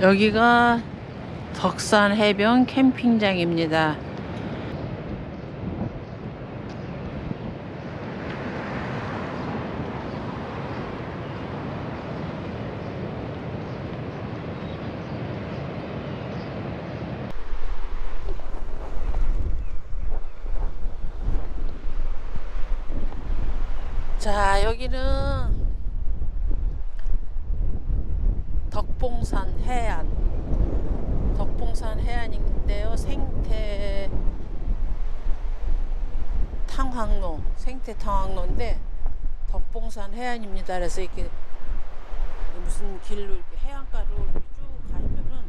여기가 덕산 해변 캠핑장입니다. 자, 여기는 덕봉산 해안. 덕봉산 해안인데요. 생태 탕항로, 생태 탕항로인데 덕봉산 해안입니다. 그래서 이렇게 무슨 길로 이렇게 해안가로 쭉 가면은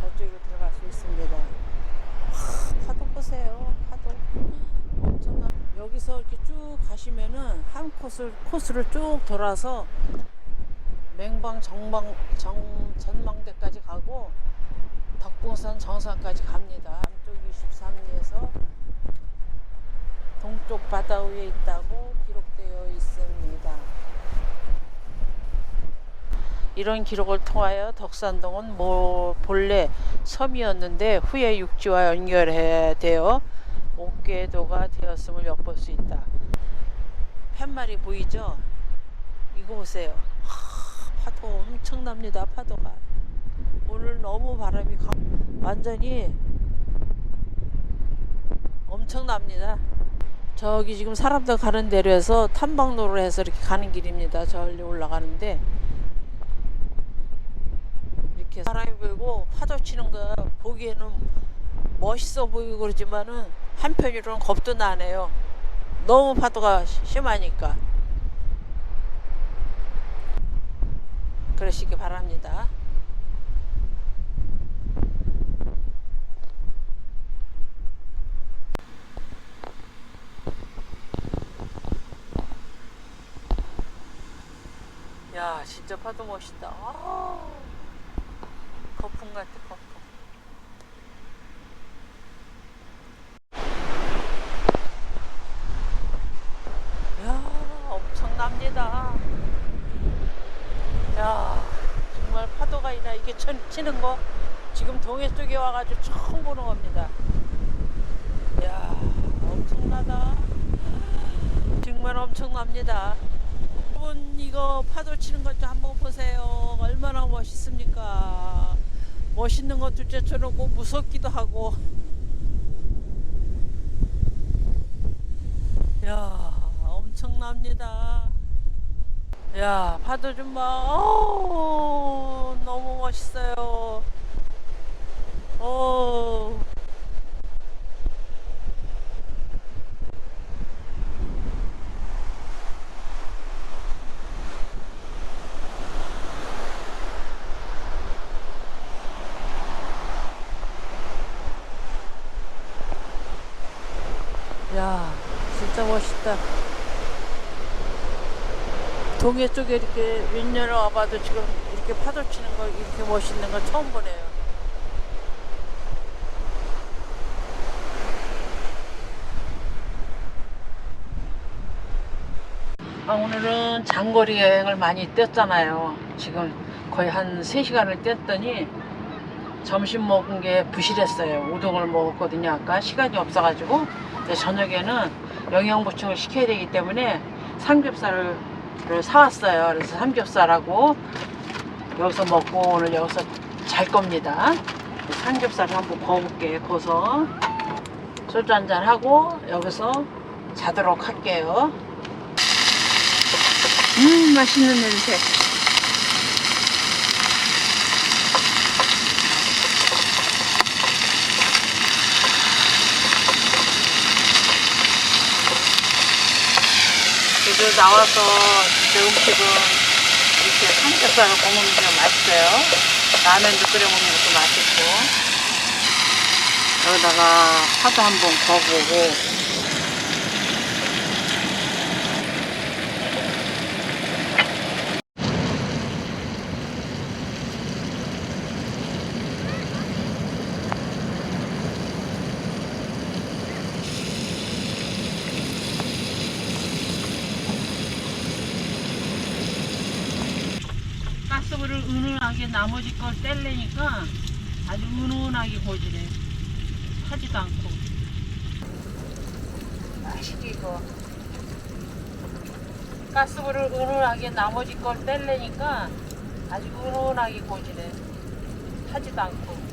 저쪽으로 들어갈 수 있습니다. 하, 파도 보세요. 파도. 엄청나. 여기서 이렇게 쭉 가시면은 한 코스를 코스를 쭉 돌아서 맹방 정방 정 전망대까지 가고 덕봉산 정상까지 갑니다. 남쪽 23리에서 동쪽 바다 위에 있다고 기록되어 있습니다. 이런 기록을 통하여 덕산동은 뭐 본래 섬이었는데 후에 육지와 연결되어 옥궤도가 되었음을 엿볼 수 있다. 팻말이 보이죠? 이거 보세요. 하, 파도 엄청납니다. 파도가 오늘 너무 바람이 강, 완전히 엄청납니다. 저기 지금 사람들 가는 데로해서 탐방로를 해서 이렇게 가는 길입니다. 저리 올라가는데 이렇게 바람이 불고 파도 치는 거 보기에는 멋있어 보이고 그러지만은 한편으로는 겁도 나네요. 너무 파도가 시- 심하니까. 그러시기 바랍니다. 야, 진짜 파도 멋있다. 아, 거품 같아, 거품. 야, 엄청납니다. 야, 정말 쳐, 치는 거 지금 동해 쪽에 와가지고 처음 보는 겁니다. 야, 엄청나다. 정말 엄청납니다. 여러분 이거 파도 치는 것 좀 한번 보세요. 얼마나 멋있습니까? 멋있는 것꼭 무섭기도 하고. 야, 엄청납니다. 야, 파도 좀 봐. 어우, 너무 멋있어요. 어. 야, 진짜 멋있다. 동해 쪽에 이렇게 윗년을 와봐도 지금 이렇게 파도 치는 거 이렇게 멋있는 거 처음 보네요. 아, 오늘은 장거리 여행을 많이 뛰었잖아요. 지금 거의 한 3시간을 뛰었더니 점심 먹은 게 부실했어요. 우동을 먹었거든요. 아까 시간이 없어가지고. 저녁에는 영양 보충을 시켜야 되기 때문에 삼겹살을 사왔어요. 그래서 삼겹살하고 여기서 먹고 오늘 여기서 잘 겁니다. 삼겹살을 한번 구워볼게요. 구워서 소주 한잔 하고 여기서 자도록 할게요. 음 맛있는 냄새. 그래도 나와서 제 음식은 이렇게 삼겹살을 구우면 좀 맛있어요. 라면도 끓여 먹는 것도 맛있고. 여기다가 파도 한번 구워보고. 가스불을 은은하게 나머지 걸 뗄래니까 아주 은은하게 고지래. 타지도 않고. 맛있게 이거. 가스불을 은은하게 나머지 걸 뗄래니까 아주 은은하게 고지래. 타지도 않고.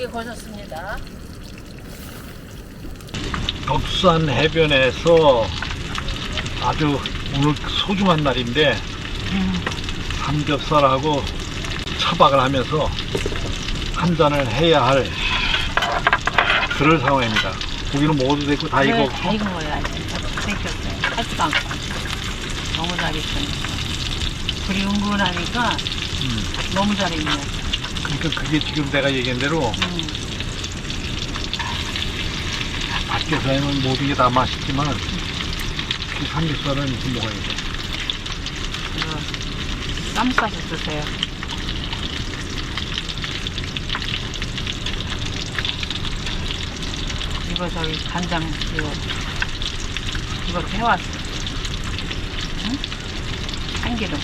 완벽하게 고졌습니다. 덕산 해변에서 아주 오늘 소중한 날인데 삼겹살하고 차박을 하면서 한 잔을 해야 할 그럴 상황입니다. 고기는 먹어도 되고 다 네, 익었고 다 익은 거예요. 아직 생겼어요. 하지도 않고. 너무 잘 익었네. 불이 은근하니까 음, 너무 잘 익네. 그러니까 그게 지금 내가 얘기한 대로 음. 밖에서는 모든 게 다 맛있지만 이 삼겹살은 이렇게 먹어야 돼. 이거 쌈 싸서 드세요. 이거 저기 간장 이거 이거 해왔어. 응? 참기름.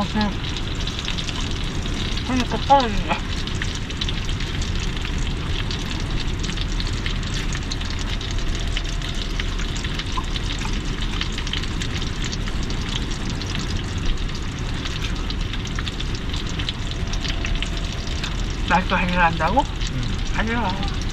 음. 어, 그냥 꼭 떨어지네. 날도 하늘 한다고? 하늘 와.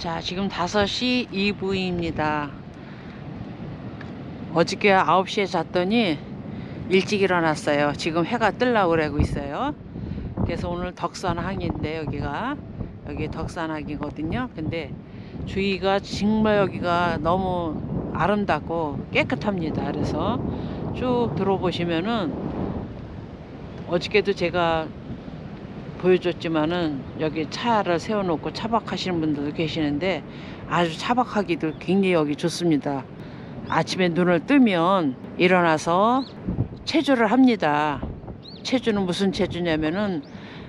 자, 지금 5시 2분입니다. 어저께 9시에 잤더니 일찍 일어났어요. 지금 해가 뜨려고 그러고 있어요. 그래서 오늘 덕산항인데 여기가 여기 덕산항이거든요. 근데 주위가 정말 여기가 너무 아름답고 깨끗합니다. 그래서 쭉 들어보시면은 어저께도 제가 보여줬지만은 여기 차를 세워놓고 차박하시는 분들도 계시는데 아주 차박하기도 굉장히 여기 좋습니다. 아침에 눈을 뜨면 일어나서 체조를 합니다. 체조는 무슨 체조냐면은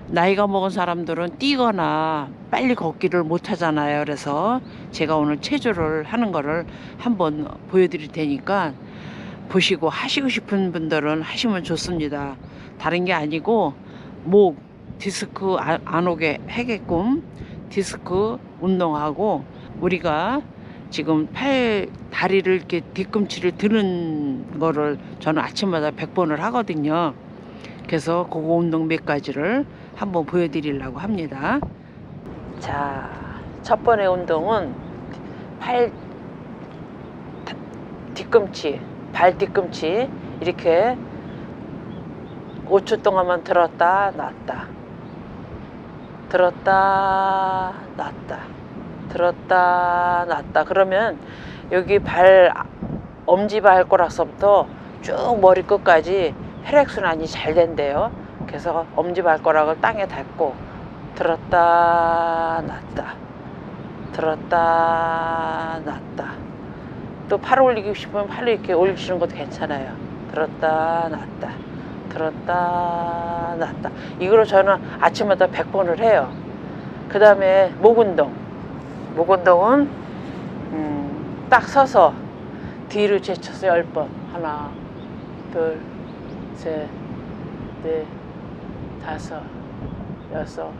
나이가 먹은 사람들은 뛰거나 빨리 걷기를 못 하잖아요. 그래서 제가 오늘 체조를 하는 거를 한번 보여드릴 테니까 보시고 하시고 싶은 분들은 하시면 좋습니다. 다른 게 아니고 목, 디스크 아- 안 오게 하게끔 디스크 운동하고 우리가 지금 팔 다리를 이렇게 뒤꿈치를 드는 거를 저는 아침마다 100번을 하거든요. 그래서 그거 운동 몇 가지를 한번 보여드리려고 합니다. 자, 첫 번째 운동은 팔 다- 뒤꿈치, 발 뒤꿈치 이렇게 5초 동안만 들었다 놨다 들었다 놨다. 들었다 놨다. 그러면 여기 발 엄지 발가락서부터 쭉 머리 끝까지 혈액 순환이 잘 된대요. 그래서 엄지 발가락을 땅에 닿고 들었다 놨다. 들었다 놨다. 또 팔 올리고 싶으면 팔을 이렇게 올리시는 것도 괜찮아요. 들었다 놨다 들었다 놨다. 이거로 저는 아침마다 100번을 해요. 그 다음에 목 운동. 목 운동은 음, 딱 서서 뒤로 제쳐서 10번. 하나 둘셋넷 다섯 여섯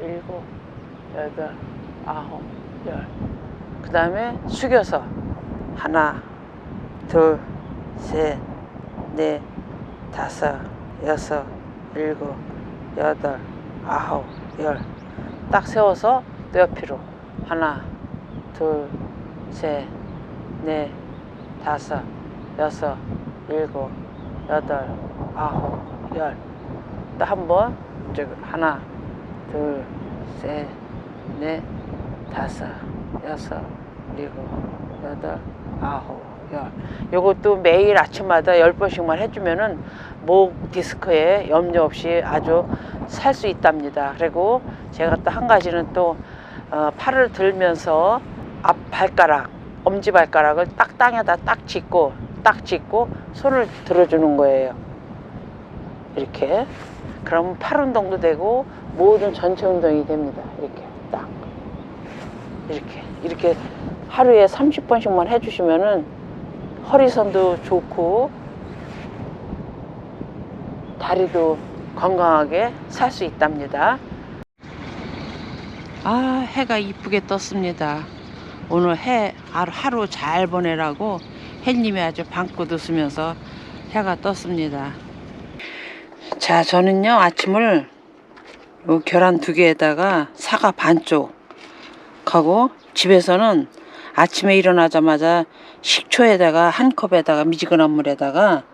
일곱 여덟 아홉 열. 그 다음에 숙여서 하나 둘셋넷 다섯 여섯 일곱 여덟 아홉 열. 딱 세워서 또 옆으로. 하나 둘 셋 넷 다섯 여섯 일곱 여덟 아홉 열. 또 한번. 저기 하나 둘 셋 넷 다섯 여섯 일곱 여덟 아홉 열 요것도 매일 아침마다 열 번씩만 해주면은 목 디스크에 염려 없이 아주 살 수 있답니다. 그리고 제가 또 한 가지는 또 어, 팔을 들면서 앞 발가락 엄지 발가락을 딱 땅에다 딱 짚고 딱 짚고 손을 들어주는 거예요. 이렇게 그러면 팔 운동도 되고 모든 전체 운동이 됩니다. 이렇게 딱 이렇게 이렇게 하루에 30번씩만 해주시면은 허리선도 좋고 다리도 건강하게 살 수 있답니다. 아 해가 이쁘게 떴습니다. 오늘 해 하루, 잘 보내라고 해님이 아주 방긋 웃으면서 해가 떴습니다. 자 저는요 아침을 요 계란 두 개에다가 사과 반쪽 하고 집에서는 아침에 일어나자마자 식초에다가 한 컵에다가 미지근한 물에다가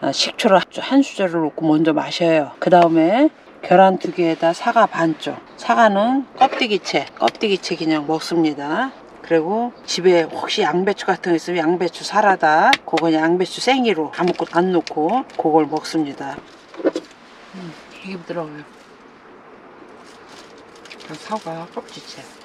아, 식초를 한 수저를 넣고 먼저 마셔요. 그 다음에 계란 두 개에다 사과 반쪽. 사과는 껍데기채, 껍데기채 그냥 먹습니다. 그리고 집에 혹시 양배추 같은 거 있으면 양배추 사라다. 그거 양배추 생이로 아무것도 안 넣고 그걸 먹습니다. 음, 이게 부드러워요. 사과 껍질채.